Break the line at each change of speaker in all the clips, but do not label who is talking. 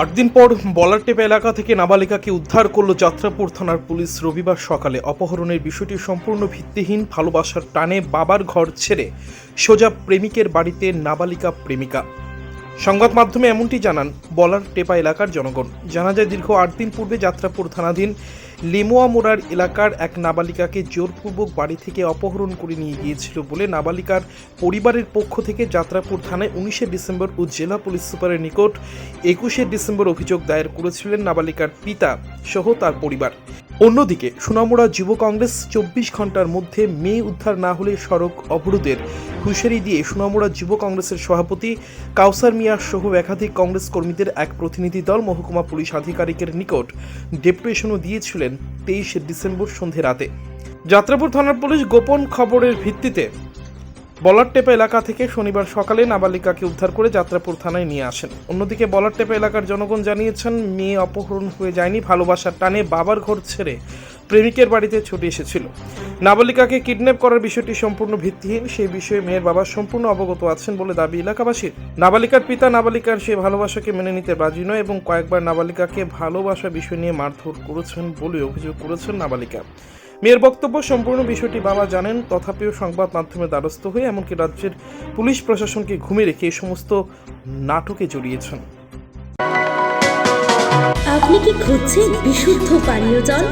আট দিন পর বলারটেপ এলাকা থেকে নাবালিকাকে উদ্ধার করল যাত্রাপুর থানার পুলিশ। রবিবার সকালে অপহরণের বিষয়টি সম্পূর্ণ ভিত্তিহীন, ভালোবাসার টানে বাবার ঘর ছেড়ে সোজা প্রেমিকের বাড়িতে নাবালিকা প্রেমিকা। সংবাদ মাধ্যমে এমনটি জানান বলার টেপা এলাকার জনগণ। জানা যায়, দীর্ঘ আট দিন পূর্বে যাত্রাপুর থানাধীন লিমোয়া মোড়ার এলাকার এক নাবালিকাকে জোরপূর্বক বাড়ি থেকে অপহরণ করে নিয়ে গিয়েছিল বলে নাবালিকার পরিবারের পক্ষ থেকে যাত্রাপুর থানায় উনিশে ডিসেম্বর ও জেলা পুলিশ সুপারের নিকট একুশে ডিসেম্বর অভিযোগ দায়ের করেছিলেন নাবালিকার পিতা সহ তার পরিবার। অন্যদিকে সোনামুড়া যুব কংগ্রেস চব্বিশ ঘণ্টার মধ্যে মেয়ে উদ্ধার না হলে সড়ক অবরোধের হুঁশিয়ারি দিয়ে সোনামুড়া যুব কংগ্রেসের সভাপতি কাউসার মিয়া সহ একাধিক কংগ্রেস কর্মীদের এক প্রতিনিধি দল মহকুমা পুলিশ আধিকারিকের নিকট ডেপুটেশনও দিয়েছিলেন তেইশে ডিসেম্বর সন্ধে রাতে। যাত্রাপুর থানার পুলিশ গোপন খবরের ভিত্তিতে বলারটেপা এলাকা থেকে শনিবার সকালে নাবালিকাকে উদ্ধার করে যাত্রাপুর থানায় নিয়ে আসেন। অন্যদিকে বলারটেপা এলাকার জনগণ জানিয়েছেন, মেয়ে অপহরণ হয়ে যায়নি, ভালোবাসার টানে বাবার ঘর ছেড়ে প্রেমিকের বাড়িতে ছুটে এসেছিল। নাবালিকাকে কিডন্যাপ করার বিষয়টি সম্পূর্ণ ভিত্তিহীন, সেই বিষয়ে মেয়ের বাবা সম্পূর্ণ অবগত আছেন বলে দাবি এলাকাবাসীর। নাবালিকার পিতা নাবালিকার সেই ভালোবাসাকে মেনে নিতে রাজি নয় এবং কয়েকবার নাবালিকাকে ভালোবাসা বিষয় নিয়ে মারধর করেছেন বলে অভিযোগ করেছেন নাবালিকা। মেয়ের বক্তব্য সম্পূর্ণ বিষয়টি বাবা জানেন, তথাপিও সংবাদ মাধ্যমে দ্বারস্থ হয়ে এমনকি রাজ্যের পুলিশ প্রশাসনকে ঘুমে রেখে এই সমস্ত নাটকে জড়িয়েছেন।
আপনি কি খুঁজছেন বিশুদ্ধ পানীয় জল?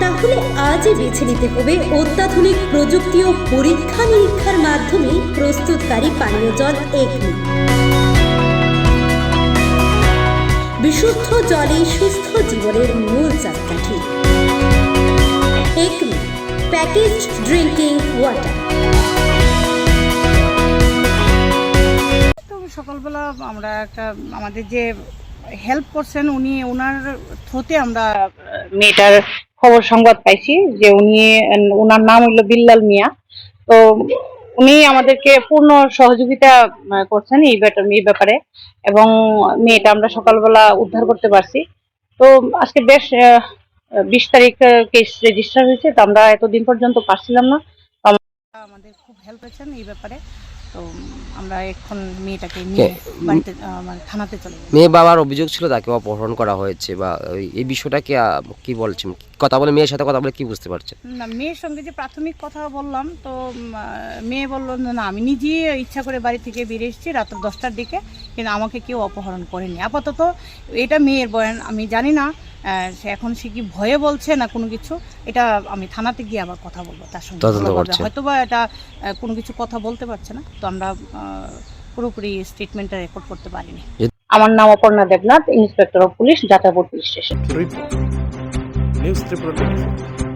তাহলে আজই বেছে নিতে হবে অত্যাধুনিক প্রযুক্তি ও পরীক্ষা নিরীক্ষার মাধ্যমে প্রস্তুতকারী পানীয় জল এগনি। বিশুদ্ধ জলে সুস্থ জীবনের মূল চাকাঠি। প্যাকেজ ড্রিঙ্কিং ওয়াটার
তো সকালবেলা আমরা একটা, আমাদের যে হেল্প করছেন উনি ওনার থ্রুতে আমরা মেয়েটার খবর সংবাদ পাইছি যে উনি ওনার নাম হইল বিল্লাল মিয়া। তো উনি আমাদেরকে পূর্ণ সহযোগিতা করছেন এই এই ব্যাপারে। এবং মেয়েটা আমরা সকালবেলা উদ্ধার করতে পারছি। তো আজকে বেশ বিশ তারিখ কেস রেজিস্টার হয়েছে তো আমরা এতদিন পর্যন্ত পারছিলাম না। আমাদের খুব হেল্প হয়েছেন এই ব্যাপারে। তো আমরা এখন মেয়েটাকে নিয়ে বাড়িতে মানে থানাতে চলে
মেয়ে বাবার অভিযোগ ছিল তাকে অপহরণ করা হয়েছে বা এই বিষয়টাকে কি বলছেন কথা বলে মেয়ের সাথে কথা বলে কি বুঝতে পারছেন
না মেয়ের সঙ্গে যে প্রাথমিক কথা বললাম তো মেয়ে বলল না আমি নিজেই ইচ্ছা করে বাড়ি থেকে বেরিয়ে এসেছি রাত দশটার দিকে। কিন্তু আমাকে কেউ অপহরণ করেনি। আপাতত এটা মেয়ের বয়ান আমি জানি না সে এখন সে কি ভয়ে বলছে না কোনো কিছু এটা আমি থানাতে গিয়ে আবার কথা বলব তার সঙ্গে। হয়তো বা এটা কোনো কিছু কথা বলতে পারছে না তো আমরা আহ, পুরোপুরি স্টেটমেন্টটা রেকর্ড করতে পারিনি। আমার নাম Aparna Debnath inspector of police Jatapur police station.
News Tripura 24